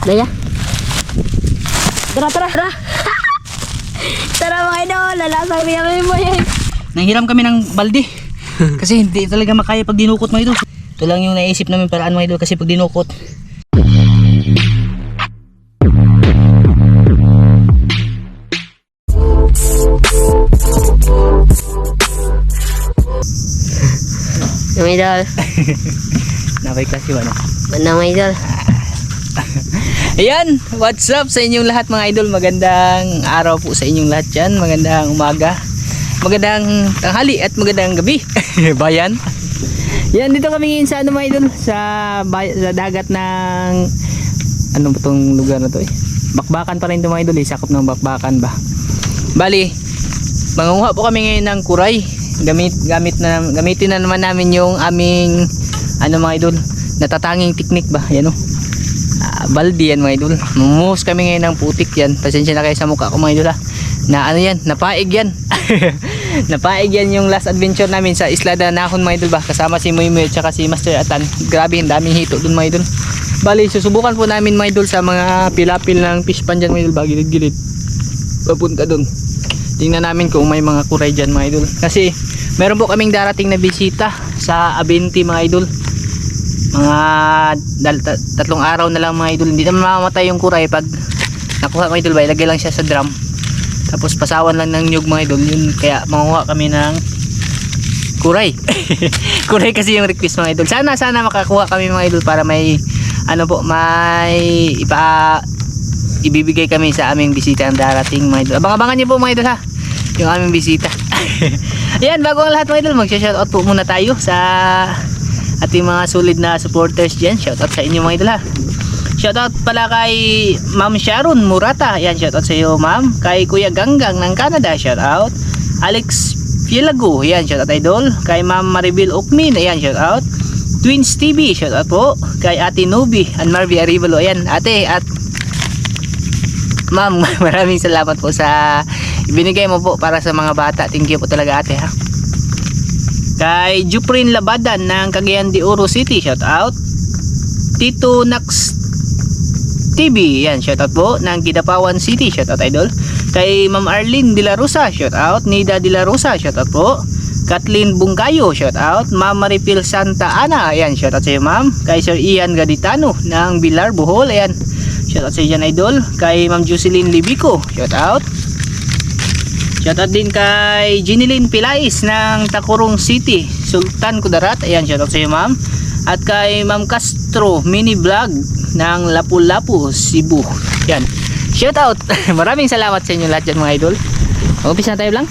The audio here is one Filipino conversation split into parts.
Daya. Tara, tara. Tara. tara mga idol. Lalasang niya kami mo yan. Nanghiram kami ng balde. kasi hindi talaga makaya pag dinukot mga idol. Ito lang yung naisip namin paraan mga idol kasi pag dinukot. Mga idol. Nakay klase ba no? Bandang mga idol. Ayan, what's up sa inyong lahat mga idol? Magandang araw po sa inyong lahat dyan. Magandang umaga. Magandang tanghali at magandang gabi. Bayan. Yan, dito kami ngayon sa ano mga idol? Sa, bay- sa dagat ng... Ano ba tong lugar na to eh? Bakbakan pa rin ito mga idol eh. Sakop ng bakbakan ba? Bali, mangunguha po kami ngayon ng kuray. Gamit, gamit na, gamitin na naman namin yung aming ano mga idol, natatanging teknik ba? Yan o. Ah, baldi yan mga idol. Mumuhos kami ngayon ng putik yan. Pasensya na kayo sa mukha ko mga idol ha. Na ano yan, napaig yan. napaig yan yung last adventure namin sa Isla Danahon mga idol ba. Kasama si Muy at si Master Atan. Grabe, ang daming hito dun mga idol. Bali, susubukan po namin mga idol sa mga pilapil ng fish pan dyan mga idol ba. Gilid-gilid. Papunta dun. Tingnan namin kung may mga kuray dyan mga idol. Kasi meron po kaming darating na bisita sa Abinti mga idol mga dal, ta- tatlong araw na lang mga idol. Hindi naman mamamatay yung kuray. Pag nakuha mga idol ba ilagay lang siya sa drum. Tapos pasawan lang ng nyug mga idol. Yun kaya manguha kami ng kuray. Kuray kasi yung request mga idol. Sana sana makakuha kami mga idol para may ano po may ipa ibibigay kami sa aming bisita ang darating mga idol. Abang-abangan niyo po mga idol ha? Yung aming bisita. Ayan, bago ang lahat mga idol, magsha-shoutout po muna tayo sa ating mga solid na supporters dyan. Shoutout sa inyo mga idol ha. Shoutout pala kay Ma'am Sharon Murata. Ayan, shoutout sa iyo ma'am. Kay Kuya Ganggang ng Canada, shoutout. Alex Fielago, ayan, shoutout idol. Kay Ma'am Maribel Okmin, ayan, shoutout. Twins TV, shoutout po. Kay Ate Nubi and Marvy Arivalo, ayan, ate at Ma'am, maraming salamat po sa ibinigay mo po para sa mga bata. Thank you po talaga ate ha. Kay Juprin Labadan ng Cagayan de Oro City, shout out. Tito Nax TV, yan, shout out po ng Kidapawan City, shout out idol. Kay Ma'am Arlene De La Rosa, shout out. Nida De La Rosa, shout out po. Kathleen Bungkayo, shout out. Ma'am Maripil Santa Ana, ayan, shout out sa iyo ma'am. Kay Sir Ian Gaditano ng Bilar Bohol, ayan. Shout out sa iyo dyan, idol. Kay Ma'am Jocelyn Libico, shout out. Shoutout din kay Ginilyn Pilais ng Takurong City, Sultan Kudarat. Ayan, shoutout sa iyo ma'am. At kay Ma'am Castro Mini Vlog ng Lapu-Lapu, Cebu. Yan. Shoutout. Maraming salamat sa inyo lahat dyan mga idol. Umpisa na tayo lang.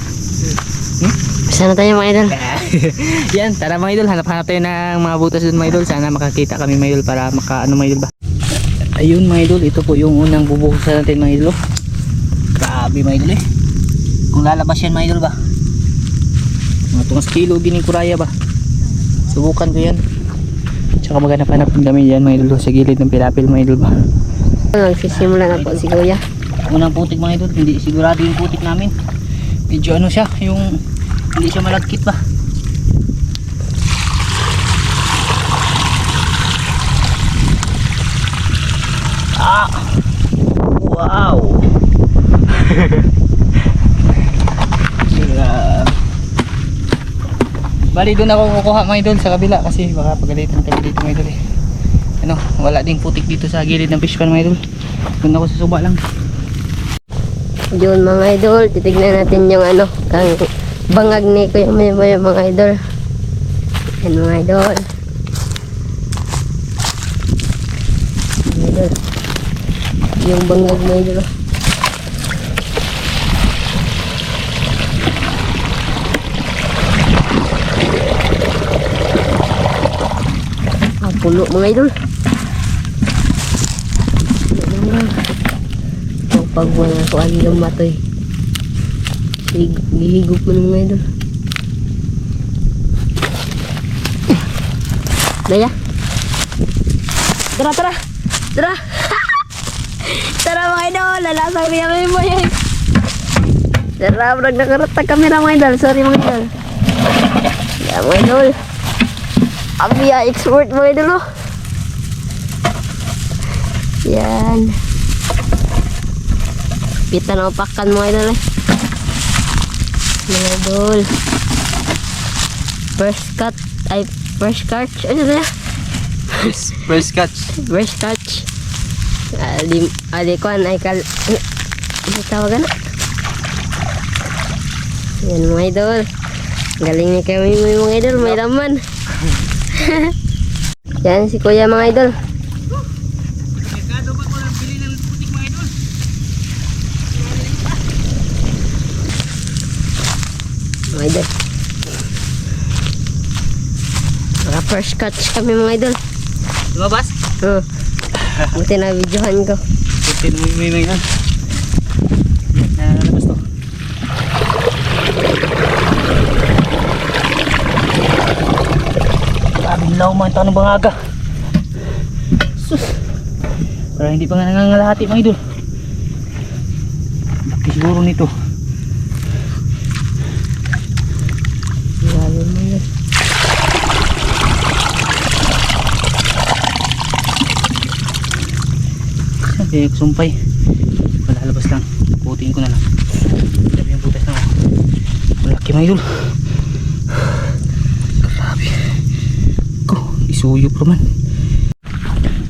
Sana tayo mga idol. Yan, tara mga idol. Hanap-hanap tayo ng mga butas dun mga idol. Sana makakita kami mga idol para maka ano mga idol ba. Ayun mga idol, ito po yung unang bubuhusan natin mga idol. Grabe mga idol eh. Kung lalabas yan mga idol ba. Mga tungas kilo din yung kuraya ba. Subukan ko yan. Tsaka maghanap-hanap din kami yan mga idol sa gilid ng pilapil mga idol ba. Nagsisimula na po si Kuya. Unang putik mga idol, hindi sigurado yung putik namin. Medyo ano siya, yung hindi siya malagkit ba. Ah! Wow! Grabe. Bali doon ako kukuha mga idol sa kabila kasi baka pagalitan kami dito mga idol eh. Ano, wala ding putik dito sa gilid ng fish pan mga idol. Doon ako sa suba lang. Yun mga idol, titignan natin yung ano, kang bangag ni Kuya May May mga idol. Yan mga idol. Mga idol. Yung bangag mga idol. Pulo mga idol. Ang pagwala ko ang ilong matoy. Hig- Gihigop mo mga idol. Daya. Tara, tara. Tara. tara mga idol. Lalasang niya kami mo yan. Tara, brag nakaratag kamera mga idol. Sorry mga idol. Yeah, mga idol. Abia expert mga idol. Yan. Pita na upakan mga idol. Mga idol. First cut. Ay, first catch. Ano na? Yes, first catch. First catch. Ali, ali ko ay kal... Ano tawagan na? Yan mga idol. Galing niya kami mga idol. May laman. Yan si kuya mga idol. Mga idol? Mga first catch kami mga idol. Lumabas? Oh. Buti na videohan ko. Putin mo may may yan. Nalabas to. Man ito ng bangaga. Sus. Parang hindi pa nga nangangalahati mga idol. Laki siguro nito. Lalo mo yun. Sabi, sumpay. Malalabas lang. Putiin ko na lang. Sabi yung butas na. Malaki mga idol. Ko, isuyo pa man.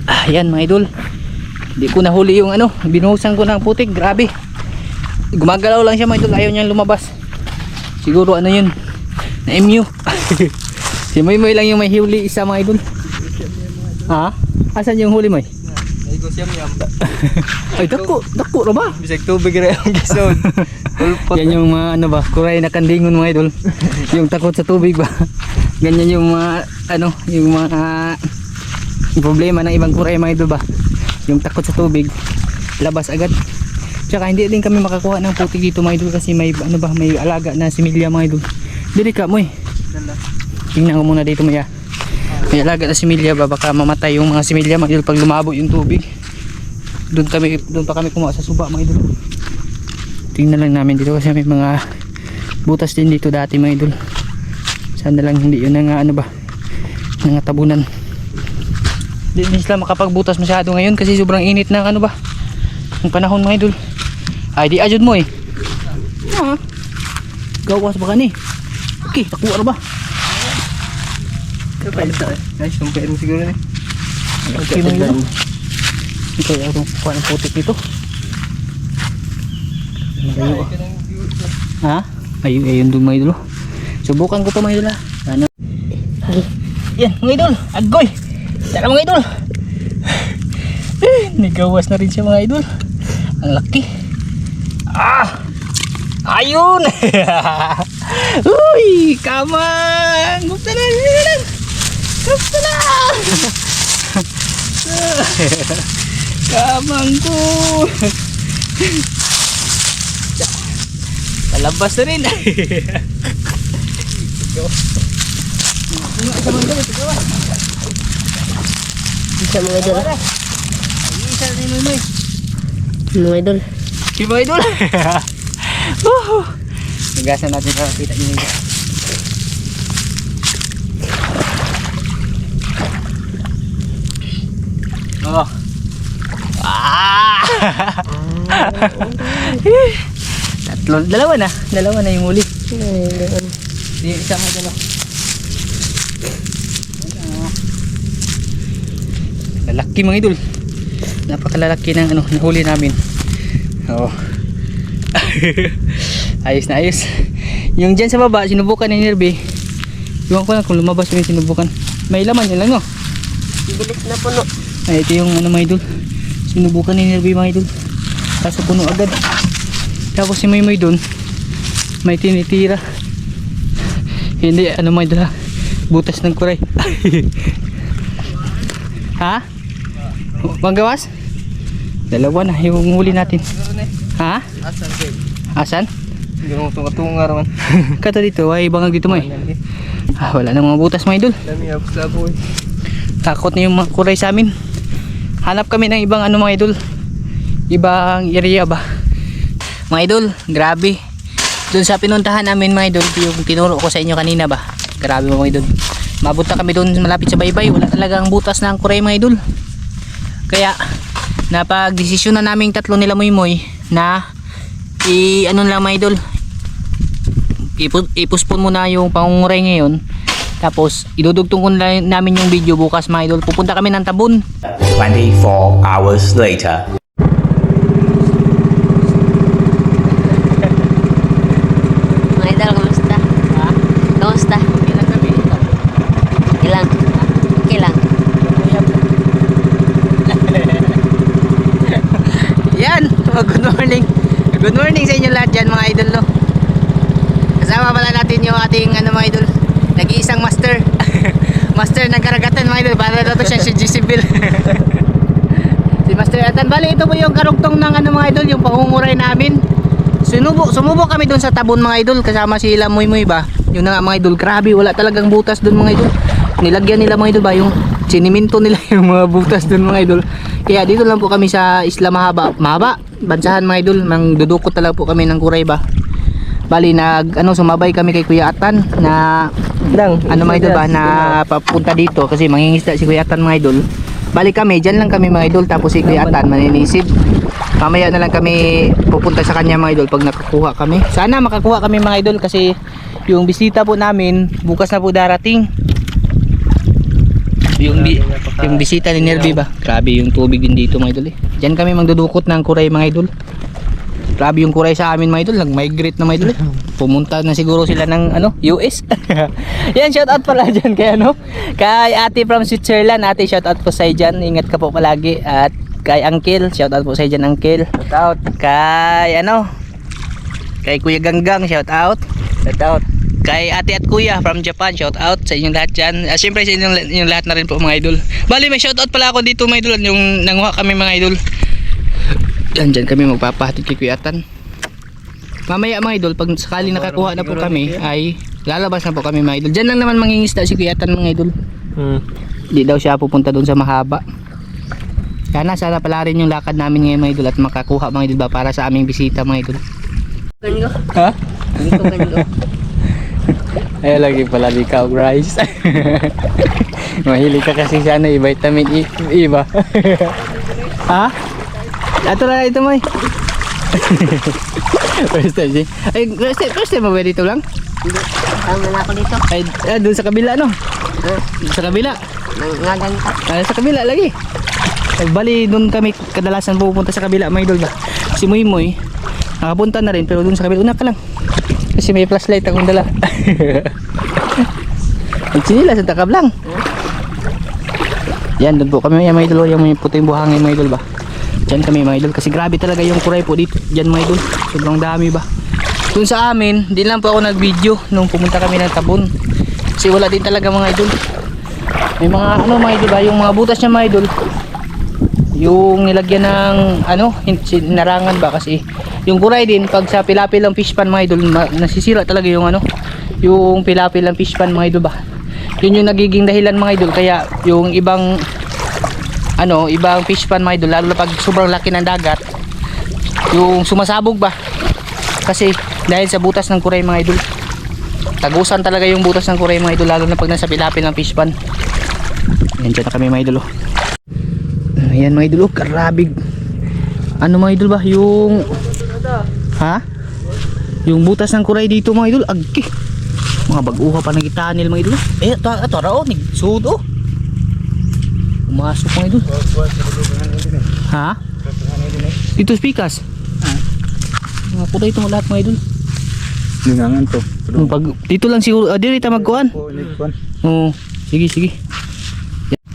Ah, yan mga idol. Hindi ko nahuli yung ano. Binuhusan ko ng putik. Grabe. Gumagalaw lang siya mga idol. Ayaw niyang lumabas. Siguro ano yun. Na MU. si Moy Moy lang yung may huli isa mga idol. Ha? Asan yung huli Moy? Ay ko siyam yam. Ay, dako, dako ra ba? Bisag tubig ra yung gisod. Yan yung mga ano ba, kuray na kandingon mga idol. yung takot sa tubig ba. Ganyan yung mga ano, yung mga problema ng ibang kuray mga ba. Yung takot sa tubig, labas agad. Tsaka hindi din kami makakuha ng putik dito mga idol kasi may ano ba, may alaga na similya mga idol. Dili ka mo eh. Tingnan ko muna dito maya. May alaga na similya ba baka mamatay yung mga similya mga idol pag lumabo yung tubig. Doon kami doon pa kami kumuha sa suba mga idol. Tingnan lang namin dito kasi may mga butas din dito dati mga idol. Sana lang hindi yun nga ano ba nga tabunan. Hindi din sila makapagbutas masyado ngayon kasi sobrang init ng ano ba ng panahon mga idol. Ay di ajud mo eh. Ah. Gawas ba ka ni? Okay, takuha ra ba? Ay, sumpay mo siguro ni. Okay mga idol. Ito yung kuha ng putik dito. Malayo ah. Ha? Ayun, ayun doon mga idol. Subukan ko to mga idol ha. Ano? Yan mga idol. Agoy. Tara mga idol. Eh, Nigawas na rin siya mga idol. Ang laki. Ah! Ayun! Uy! Kamang! Gupta na! Gupta na! Gupta na! Kamang ko! Palabas na rin. Isa mga idol. Isa na rin mo Mga idol. Si mga idol. Woohoo! Nagasan natin para kita niyo. Oh. Ah! Tatlo, dalawa na. Dalawa na yung huli. Ayun. Di, isa mo dalawa. Lalaki mga idol. Napakalalaki ng ano, nahuli namin. Oo. ayos na ayos. Yung dyan sa baba, sinubukan ni Nerby. Iwan ko lang kung lumabas yung sinubukan. May laman yun lang no. Bilis na puno. Ay, ito yung ano mga idol. Sinubukan ni Nerby mga idol. Kaso puno agad. Tapos si May May doon. May tinitira. Hindi, ano mga idol ha. Butas ng kuray. ha? Manggawas? Dalawa na yung huli natin. Ha? Asan? Asan? Hindi mo tunga-tunga raman. Kato dito, ay bangag dito may. Ah, wala na mga butas mga idol. Dami boy. Takot na yung mga kuray sa amin. Hanap kami ng ibang ano mga idol. Ibang area ba. Mga idol, grabe. Doon sa pinuntahan namin mga idol, yung tinuro ko sa inyo kanina ba. Grabe mga idol. Mabot na kami doon malapit sa baybay. Wala talagang butas ng kuray mga idol. Kaya na pag desisyon na naming tatlo nila Moy Moy na i ano lang mga idol ipu- ipuspon muna yung pangunguray ngayon tapos idudugtong ko na namin yung video bukas mga idol pupunta kami ng Tabun 24 hours later. Mga idol, kamusta? ha? Kamusta? ilan kami Ilang? Okay lang. Yan, oh, good morning. Good morning sa inyo lahat dyan mga idol no. Kasama pala natin yung ating ano mga idol, nag-iisang master. master ng karagatan mga idol, para daw to siya si GC Bill. si Master Atan, bali ito po yung karugtong ng ano mga idol, yung pangunguray namin. Sunubo, sumubo kami doon sa tabon mga idol, kasama si Ila Muy Muy ba. Yun na nga mga idol, grabe, wala talagang butas doon mga idol. Nilagyan nila mga idol ba yung siniminto nila yung mga butas doon mga idol. Kaya dito lang po kami sa Isla Mahaba, Mahaba, Bansahan mga idol, mang dudukot talaga po kami ng kuray ba. Bali nag ano sumabay kami kay Kuya Atan na Lang. ano mga idol ba na papunta dito kasi mangingisda si Kuya Atan mga idol. Bali kami, dyan lang kami mga idol tapos si Kuya Atan maninisip. Mamaya na lang kami pupunta sa kanya mga idol pag nakakuha kami. Sana makakuha kami mga idol kasi yung bisita po namin bukas na po darating. Yung bi yung bisita ni Nerby ba? Grabe yung tubig din dito mga idol eh. Diyan kami magdudukot ng kuray mga idol. Grabe yung kuray sa amin mga idol, nag-migrate na mga idol. Pumunta na siguro sila ng ano, US. Yan shout out pala diyan kay ano, kay Ate from Switzerland. Ate shout out po sa diyan. Ingat ka po palagi at kay Uncle, shout out po sa diyan Uncle. Shout out kay ano, kay Kuya Ganggang, shout out. Shout out kay ate at kuya from Japan shout out sa inyong lahat dyan uh, syempre sa inyong, inyong lahat na rin po mga idol bali may shout out pala ako dito mga idol yung nanguha kami mga idol yan dyan kami magpapahatid kay kuya Atan mamaya mga idol pag sakali nakakuha na po kami ay lalabas na po kami mga idol dyan lang naman mangingisda si kuya Atan mga idol Hmm. di daw siya pupunta doon sa mahaba sana sana pala rin yung lakad namin ngayon mga idol at makakuha mga idol ba para sa aming bisita mga idol Ganyo. ha? Ganito, ganyo. Ay lagi pala di ka rice. Mahilig ka kasi sa ano, eh, vitamin E, iba. ha? Ato na ito mo first time si. Ay, first time, first time mo ba dito lang? Hindi. Tama na ako dito. Ay, ah, doon sa kabila no? Ah, Sa kabila. nang nga ganito. Ah, sa kabila lagi. Ay, bali doon kami kadalasan pupunta sa kabila, may idol ba? Si Muy Muy, nakapunta na rin pero doon sa kabila, una ka lang. Kasi may flashlight akong dala. Nagsinila sa takab lang. Yan, doon po kami mga idol, yung may puting buhangin mga idol ba? Diyan kami mga idol, kasi grabe talaga yung kuray po dito. Diyan mga idol, sobrang dami ba? Doon sa amin, di lang po ako nag-video nung pumunta kami ng Tabon. Kasi wala din talaga mga idol. May mga ano mga idol ba, yung mga butas niya mga idol. Yung nilagyan ng ano, narangan ba kasi yung kuray din pag sa pilapil ng fish pan mga idol, nasisira talaga yung ano, yung pilapil ng fish pan mga idol ba. Yun yung nagiging dahilan mga idol kaya yung ibang ano, ibang fish pan mga idol lalo na pag sobrang laki ng dagat. Yung sumasabog ba? Kasi dahil sa butas ng kuray mga idol. Tagusan talaga yung butas ng kuray mga idol lalo na pag nasa pilapil ng fish pan. Yan dyan na kami mga idol oh. ayan mga idol oh, karabig ano mga idol ba? Yung ha? Yung butas ng kuray dito mga idol agki mga baguha pa nagitanil mga idol. Eh ito ito rao ni sud oh Pumasok mga idol. Ha? Dito spikas. Mga puday ito lahat mga idol. Linangan to. Yung Pag, dito lang siguro, ah, dito magkuhan. Oo, sige sige.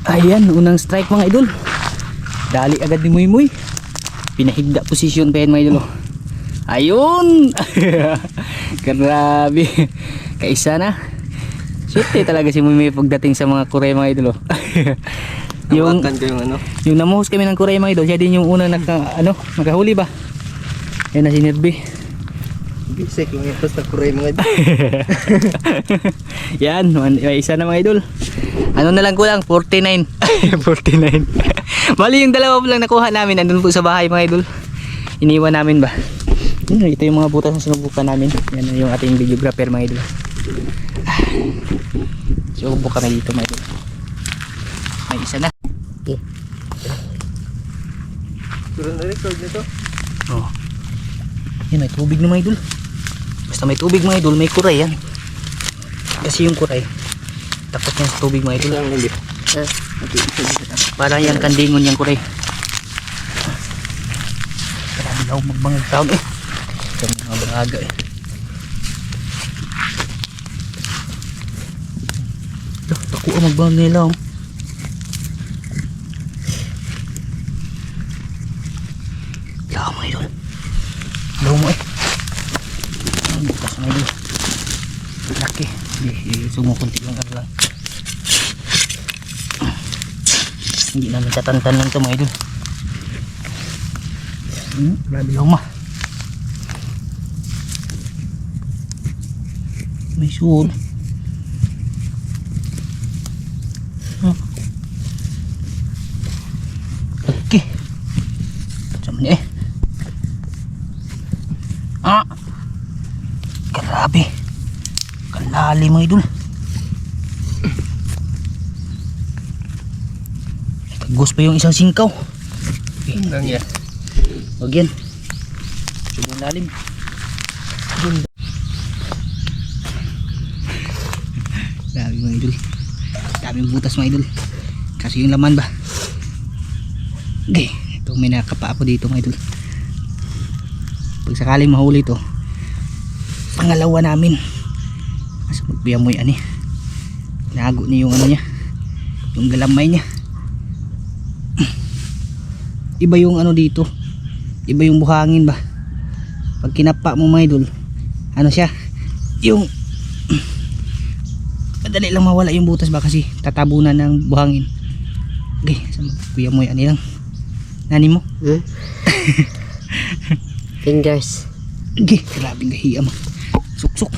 Ayan, unang strike mga idol. Dali agad ni Muy Muy. Pinahigda posisyon pa yan mga idol. oh. Ayun! Grabe. Kaisa na. Siyete talaga si Muy Muy pagdating sa mga kure mga idol. yung Hawakan ko yung ano. yung namuhos kami ng kure mga idol, siya din yung unang nagka, ano, nakahuli ba? Yan na si Nerby. Bisik lang yung basta kuray mga ito. Yan, man- may isa na mga idol. Ano na lang kulang? 49. 49. Bali yung dalawa po lang nakuha namin. Andun po sa bahay mga idol. Iniwan namin ba? Yun, ito yung mga butas na sinubukan namin. Yan yung ating videographer mga idol. Subo kami dito mga idol. May isa na. Pero na-record nito. Oh. Yan, may tubig na mga idol. Basta may tubig mga idol, may kuray yan. Kasi yung kuray, takot yan sa tubig mga idol. Ah, Parang yan kandingon yung kuray. Grabe daw magbangag taon eh. Ito mga bangaga eh. Ito, ang magbangag nila oh. Kaya idol. Daw mo eh. Bukas mga idol. Laki. Hindi, sumukunti lang lang. Hindi namin tatantan lang ito mga idol. Hmm, grabe lang ma. May suod. Hmm. Okay. Sama niya eh. Ah. Grabe. Kalali mga idol. Tagos pa yung isang singkaw. Okay. Lang yan. Huwag yan. Sobrang lalim. Dami mga idol. Daming butas mga idol. Kasi yung laman ba? Okay. Ito may nakapa ako dito mga idol. Pag sakaling mahuli ito, pangalawa namin. Mas magbiyamoy ani. Nago niya yung ano niya. Yung galamay niya. Iba yung ano dito iba yung buhangin ba pag kinapa mo mga idol ano siya yung madali lang mawala yung butas ba kasi tatabunan ng buhangin okay kuya mo yan lang nani mo Hmm? Fingers. okay grabe gahiya mo suksok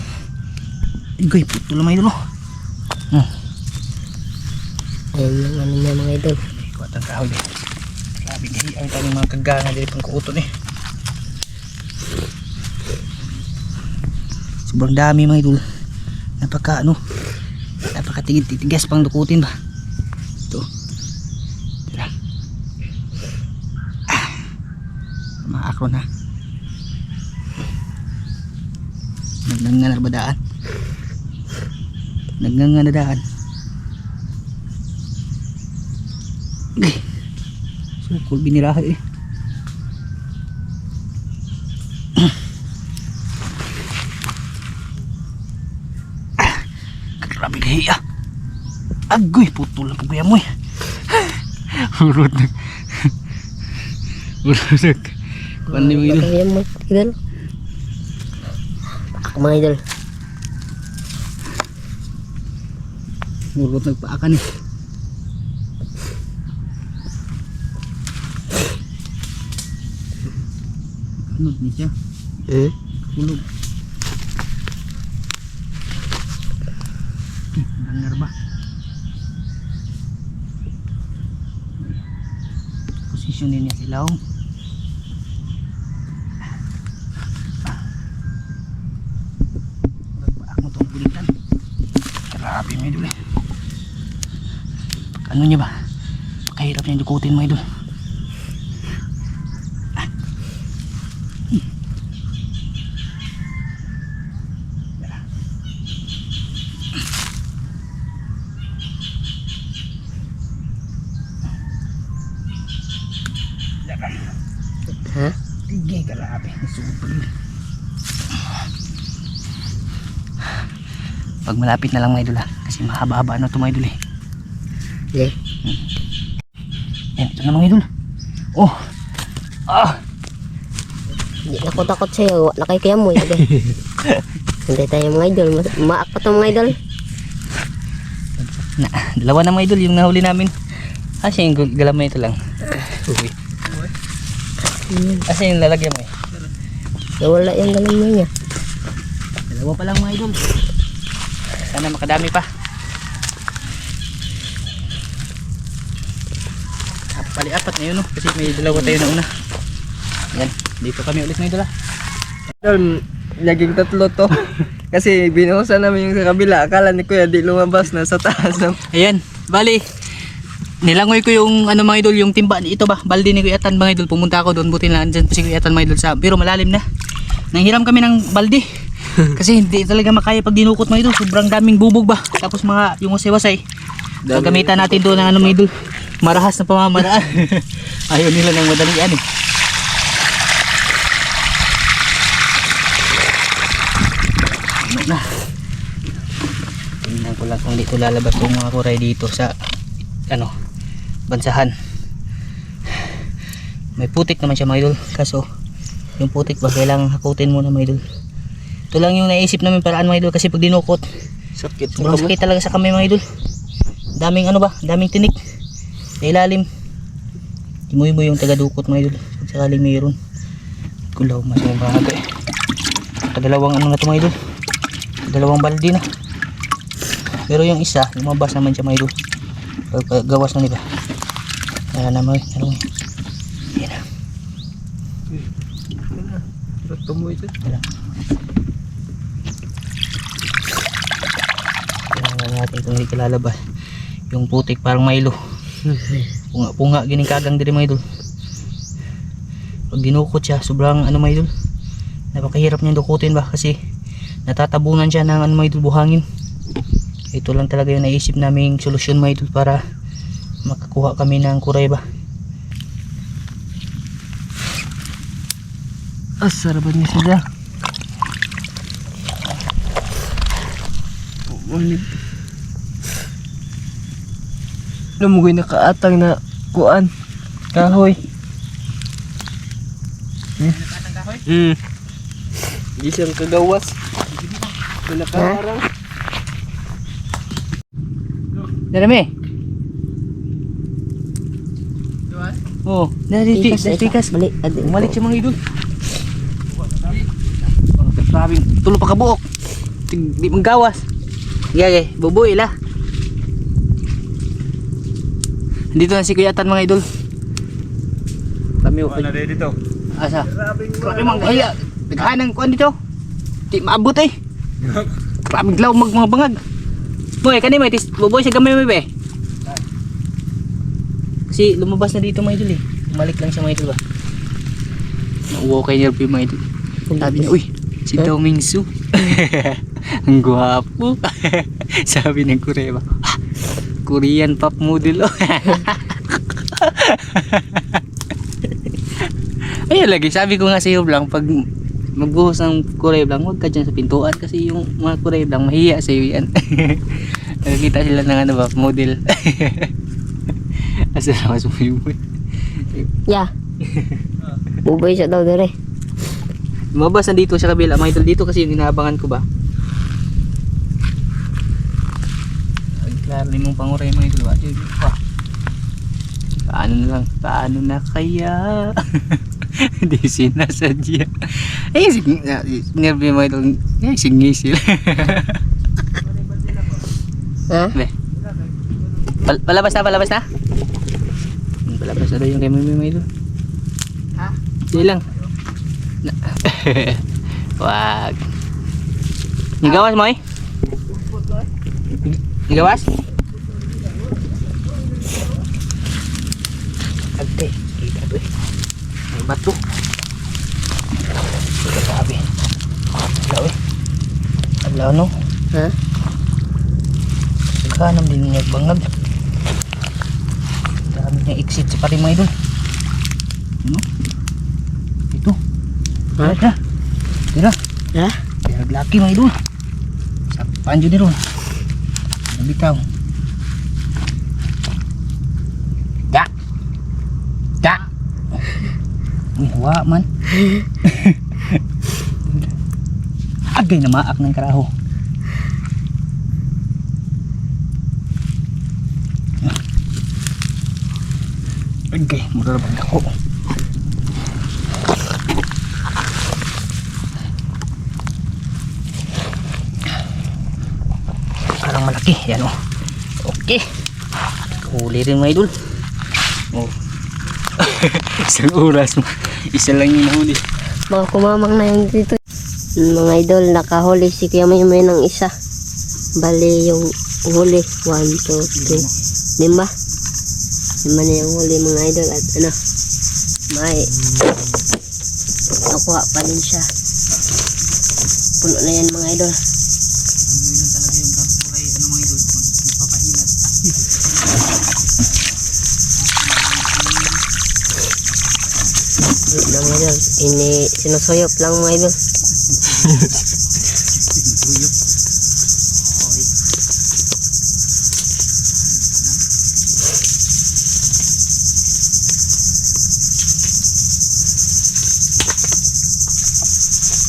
okay puto lang mga idol oh. hmm. Ayan yung ano niya mga idol. Kuha tang kahoy eh. Ang tanong mga kagana dito pang kuuton eh sobrang dami mga idol. Napaka ano napakatigid titigas pang lukutin ba? Ito. Tira ah. Maakro na nagnanga na nagnanga na eh sukol binirahe eh Grabe kahiya. Agoy, putol lang kagaya mo eh. Urot na. Urot na. Kuan ni mo idol. Ayan mo, idol. Ako mga idol. Urot nagpaakan eh. Ano ni siya? Hmm? Hulog. Nangar ba? Posisyonin niya sila. Nagbaak mo itong kulitan. Grabe mga idol eh. Ano niya ba? Kahirap niya dukutin mga idol. Ha? Sige, grabe. Super. Pag malapit na lang mga idol ha. Kasi mahaba-haba na ito mga idol eh. Sige. Yan, ito na mga idol. Oh! Ah! Hindi na ako takot sa'yo. Wala kay kaya mo. Hindi tayo mga idol. Mas- Maak pa to mga idol. Na, dalawa na mga idol yung nahuli namin. Kasi yung gal- galamay ito lang. Uy. Kasi yung lalagyan mo eh. Nawala yung mo niya. Dalawa pa lang mga idol. Sana makadami pa. Pali apat na yun no? Kasi may dalawa tayo na una. Yan. Dito kami ulit mga idol ah. Idol, naging tatlo to. Kasi binuhusan namin yung sa kabila. Akala ni Kuya di lumabas na sa taas ng Ayan. Bali. Nilangoy ko yung ano mga idol, yung timba ito ba, balde ni Kuya Tan mga idol. Pumunta ako doon, buti na andyan pa si Kuya Tan mga idol sa, pero malalim na. Nanghiram kami ng balde. Kasi hindi talaga makaya pag dinukot mga idol, sobrang daming bubog ba. Tapos mga yung wasay-wasay. Gagamitan natin doon ng ano mga idol, marahas na pamamaraan. Ayaw nila ng madalian eh. Ano na. Tingnan ko lang kung dito lalabas yung mga kuray dito sa ano, bansahan. May putik naman siya mga idol. Kaso, yung putik ba, kailangan hakutin muna mga idol. Ito lang yung naisip namin paraan mga idol kasi pag dinukot, Sakit. sobrang sakit talaga sa kamay mga idol. Daming ano ba, daming tinik. Sa ilalim. Imuy mo yung taga-dukot mga idol. Pag sakaling mayroon. Kulaw mas yung bago eh. Kadalawang ano na ito mga idol. Dalawang baldi na. Pero yung isa, lumabas naman siya mga idol. Paggawas na nila. Kaya naman, ano mo Yan na. Mo ito. Wala. Kailangan natin kung hindi kalalabas. Yung putik parang Milo. Punga, punga gining kagang diri mga idol. Pag dinukot siya, sobrang ano mga. Napakahirap niyang dukutin ba kasi natatabunan siya ng ano mga buhangin. Ito lang talaga yung naisip naming solusyon mga idol para makakuha kami ng kuray ba. Ah, sarapan niya sila. Ulit. Lumugoy na kaatang na kuan. Kahoy. Hmm. Hmm. Di siyang kagawas. Wala kaharang. Darami. Oh, dari Tikas, tikas, tikas. Balik. Adi. Bumalik siya mga idol. Oh, grabe, tulo pa kabuok. Di manggawas. Gage, bubuy la. Dito na si Kuya Tan mga idol. Kami okay. Ano dito? Asa? Grabe mang hiya. Naghanang kuan dito. Di maabot eh. Grabe glaw mag mga bangag. Boy, kani may tis buboy sa gamay mo be. Kasi lumabas na dito mga idol eh. Bumalik lang siya mga idol ba. Nauwo kay Nervy mga idol. Sabi niya, uy, si Dao Mingsu. Ang gwapo. Sabi ng Kureba. "Ah, Korean pop model. oh." Ayun lagi, sabi ko nga sa iyo lang, pag magbuhos ng kulay blanc, huwag ka dyan sa pintuan kasi yung mga kulay blanc, mahiya sa iyo yan. Nakakita sila ng ano ba, model. Asa na mas umuwi. Ya. Buboy siya daw dire. Lumabas na dito sa kabila, mga idol dito kasi yung inaabangan ko ba. Klaro mong panguray mga idol ba? Paano na lang, paano na kaya? Hindi sinasadya. Eh, sig nervy mga idol. Eh, singi sila. Ha? Be. Pal palabas na, palabas na? Palabas na daw yung kay Mimi mga idol. Ha? Sige lang. Na- Wag. Nigawas mo eh? Nigawas? Ante, kita to eh. May bato. Grabe. Adlaw eh. Adlaw no? Ha? Kanam din niya bangag. Dami niya exit sa pati mga idol. Ano? Ito. Ha? Tira. Tira. Ha? Tira laki mga idol. Sa panjo ni ron. Nabitaw. Wa man. Agay na maak ng karaho. Agay, mura ba ako? Parang malaki, yan o. Okay. Huli rin mga idol. Isang oras mo. Isa lang yung nahuli. Mga kumamang na yung dito. Mga idol, nakahuli si Kuya May May ng isa. Bali yung huli. One, two, three. Lima. Lima na yung huli mga idol at ano, may nakuha pa din siya. Puno na yan mga idol. Mga idol. Ini sinusuyop lang mga idol.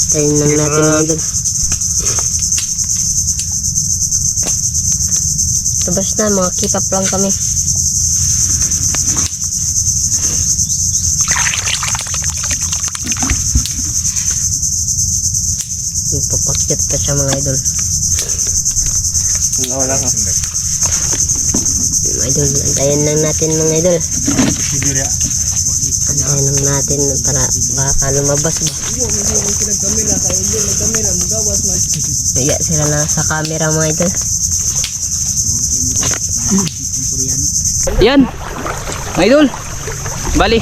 Tayo lang natin mga idol. Tabas na, mga keep up lang kami. Pa siya mga idol. Wala ka. Mga idol, antayin lang natin mga idol. Antayin lang natin para baka lumabas ba. Kaya sila na sa camera mga idol. Yan. Mga idol. Bali.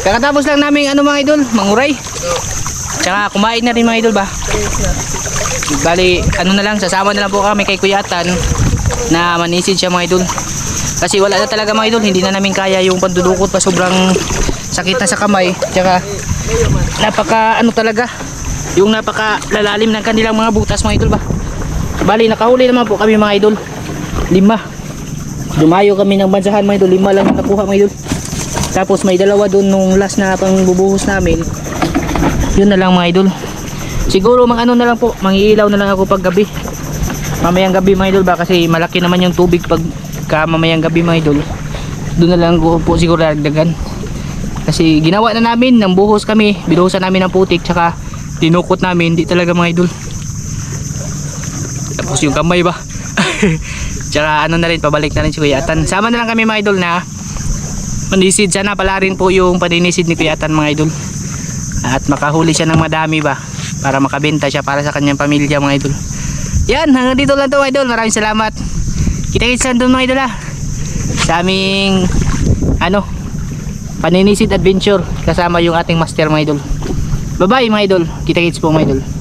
Kakatapos lang namin ano mga idol, manguray. Tsaka kumain na rin mga idol ba? Bali, ano na lang, sasama na lang po kami kay Kuyatan na manisid siya mga idol. Kasi wala na talaga mga idol, hindi na namin kaya yung pandudukot pa sobrang sakit na sa kamay. Tsaka napaka ano talaga, yung napaka lalalim ng kanilang mga butas mga idol ba? Bali, nakahuli naman po kami mga idol. Lima. Dumayo kami ng bansahan mga idol, lima lang ang nakuha mga idol. Tapos may dalawa doon nung last na pangbubuhos namin. Yun na lang mga idol. Siguro mga ano na lang po, mangiilaw na lang ako pag gabi. Mamayang gabi mga idol ba kasi malaki naman yung tubig pag ka mamayang gabi mga idol. Doon na lang ko po siguro dagdagan. Kasi ginawa na namin, nang buhos kami, binuhusan namin ng putik tsaka tinukot namin, hindi talaga mga idol. Tapos yung kamay ba? Tsaka ano na rin, pabalik na rin si Kuya Atan. Sama na lang kami mga idol na manisid. Sana pala rin po yung paninisid ni Kuya Atan mga idol. At makahuli siya ng madami ba? Para makabenta siya para sa kanyang pamilya mga idol. Yan, hanggang dito lang to mga idol. Maraming salamat. Kita-kits lang doon mga idol ha. Sa aming ano, paninisid adventure kasama yung ating master mga idol. Bye bye mga idol. Kita-kits po mga idol.